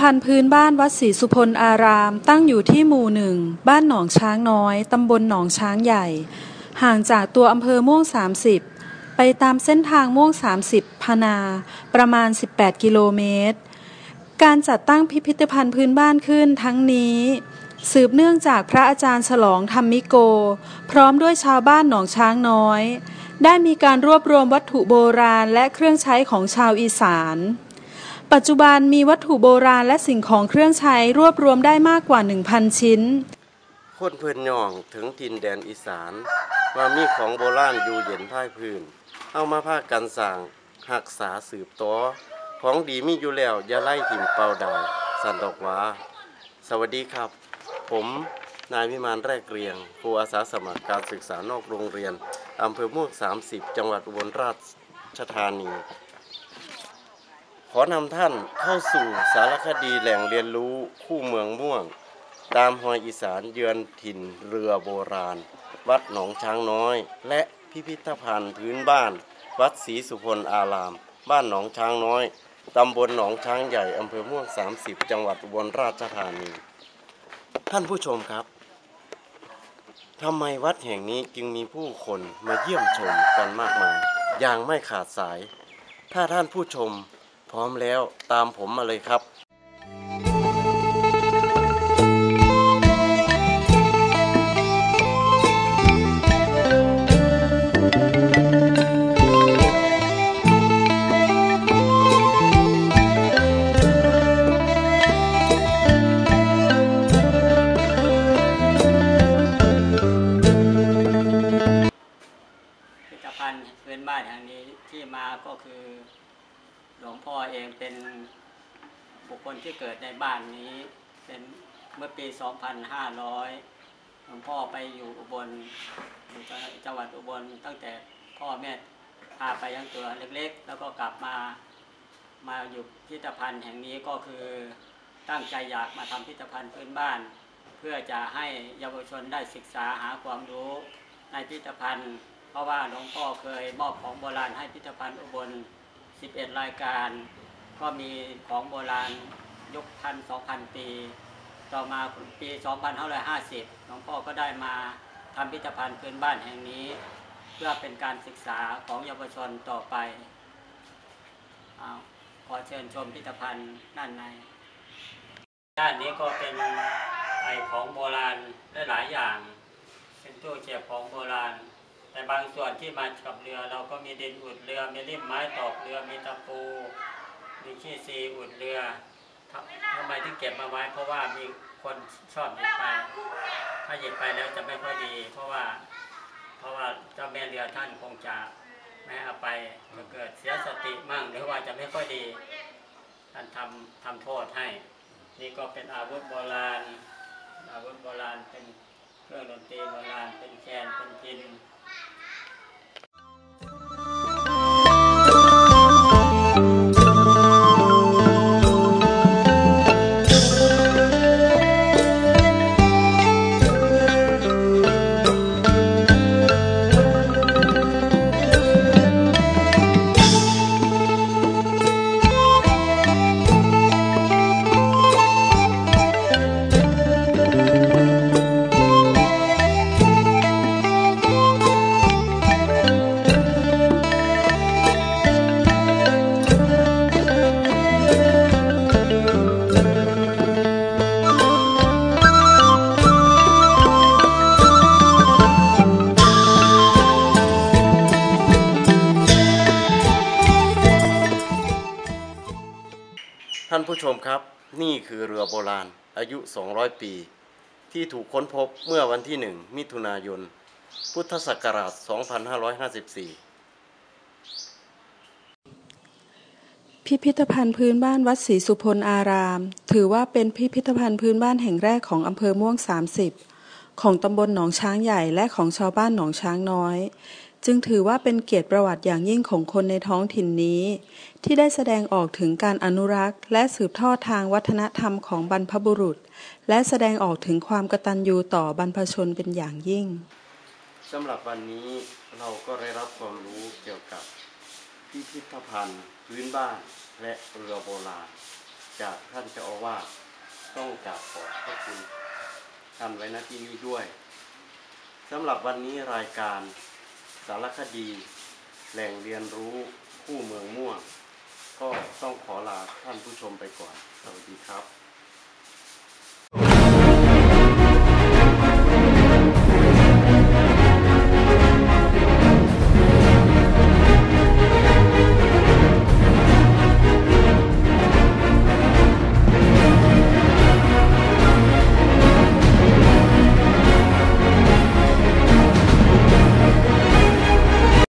ภัณฑ์พื้นบ้านวัดศรีสุพลอาราม ตั้งอยู่ที่หมู่หนึ่ง บ้านหนองช้างน้อย ตำบลหนองช้างใหญ่ ห่างจากตัวอำเภอม่วง 30 ไปตามเส้นทางม่วง 30 พนา ประมาณ 18 กิโลเมตร การจัดตั้งพิพิธภัณฑ์พื้นบ้านขึ้นทั้งนี้ สืบเนื่องจากพระอาจารย์ฉลองธรรมิโก พร้อมด้วยชาวบ้านหนองช้างน้อย ได้มีการรวบรวมวัตถุโบราณและเครื่องใช้ของชาวอีสาน ปัจจุบันมีวัตถุโบราณและสิ่งของเครื่องใช้รวบรวมได้มากกว่า 1,000 ชิ้น คนเพื่อนย่องถึงทินแดนอีสานว่ามีของโบราณอยู่เย็นพ่ายพื้น เอามาพากันสั่งหักษาสืบต่อของดีมีอยู่แล้วอย่าไล่ถิ่มเป่าดายสันดอกว่าสวัสดีครับ ผมนายวิมานแรกเรียงครูอาสาสมัครการศึกษานอกโรงเรียนอำเภอม่วง30 จังหวัดอุบลราชธานี ขอนำท่านเข้าสู่สารคดีแหล่งเรียนรู้คู่เมืองม่วง ตามหอยอีสานเยือนถิ่นเรือโบราณ วัดหนองช้างน้อย และพิพิธภัณฑ์พื้นบ้าน วัดศรีสุพลอาราม บ้านหนองช้างน้อยตำบลหนองช้างใหญ่อำเภอม่วง 30 จังหวัดอุบลราชธานี ท่านผู้ชมครับทำไมวัดแห่งนี้จึงมีผู้คนมาเยี่ยมชมกันมากมาย อย่างไม่ขาดสาย ถ้าท่านผู้ชม พร้อมแล้วตามผมมาเลยครับ พ่อเองเป็นบุคคลที่เกิดในบ้านนี้ เป็นเมื่อปี 2500 หลวงพ่อไปอยู่อุบลจังหวัดอุบลตั้งแต่พ่อแม่พาไปยังตัวเล็กๆ แล้วก็กลับมามาอยู่พิพิธภัณฑ์แห่งนี้ก็คือตั้งใจอยากมาทำพิพิธภัณฑ์พื้นบ้าน เพื่อจะให้เยาวชนได้ศึกษาหาความรู้ในพิพิธภัณฑ์ เพราะว่าหลวงพ่อเคยมอบของโบราณให้พิพิธภัณฑ์อุบล 11 รายการ ก็มีของโบราณยุคพันสองพันปี ต่อมาปี 2550 หลวงพ่อก็ได้มาทำพิพิธภัณฑ์พื้นบ้านแห่งนี้ เพื่อเป็นการศึกษาของเยาวชนต่อไปอขอเชิญชมพิพิธภัณฑ์ด้านใน ด้านนี้ก็เป็นไอของโบราณหลายๆอย่าง เป็นตู้เก็บของโบราณ แต่บางส่วนที่มากับเรือ เราก็มีดินอุดเรือ มีริมไม้ตอกเรือ มีตะปู มีขี้ซีอุดเรือทำทำไมถึงเก็บมาไว้ เพราะว่ามีคนชอบหยิบไป ถ้าหยิบไปแล้วจะไม่ค่อยดี เพราะว่า เพราะว่าเจ้าแม่เรือท่านคงจะไม่เอาไปจะเกิดเสียสติมั่งหรือว่าจะไม่ค่อยดี ท่านทำทำโทษให้ นี่ก็เป็นอาวุธโบราณ อาวุธโบราณเป็นเครื่องดนตรีโบราณ เป็นแคนเป็นพิน ผู้ชมครับนี่คือเรือโบราณอายุ 200 ปี ที่ถูกค้นพบเมื่อวันที่ 1 มิถุนายน พุทธศักราช 2554 พิพิธภัณฑ์พื้นบ้านวัดศรีสุพลอาราม ถือว่าเป็นพิพิธภัณฑ์พื้นบ้านแห่งแรกของอำเภอม่วง 30 ของตำบลหนองช้างใหญ่และของชาวบ้านหนองช้างน้อย จึงถือว่าเป็นเกียรติประวัติอย่างยิ่งของคนในท้องถิ่นนี้ ที่ได้แสดงออกถึงการอนุรักษ์ และสืบทอดทางวัฒนธรรมของบรรพบุรุษ และแสดงออกถึงความกตัญญูต่อบรรพชนเป็นอย่างยิ่งสำหรับวันนี้เราก็ได้รับความรู้เกี่ยวกับพิพิธภัณฑ์ พื้นบ้านและเรือโบราณ จากท่านเจ้าอาวาสต้องกราบขอบพระคุณท่านไว้ณที่นี้ด้วยสำหรับวันนี้รายการ สารคดี แหล่งเรียนรู้คู่เมืองม่วง ก็ต้องขอลาท่านผู้ชมไปก่อน สวัสดีครับ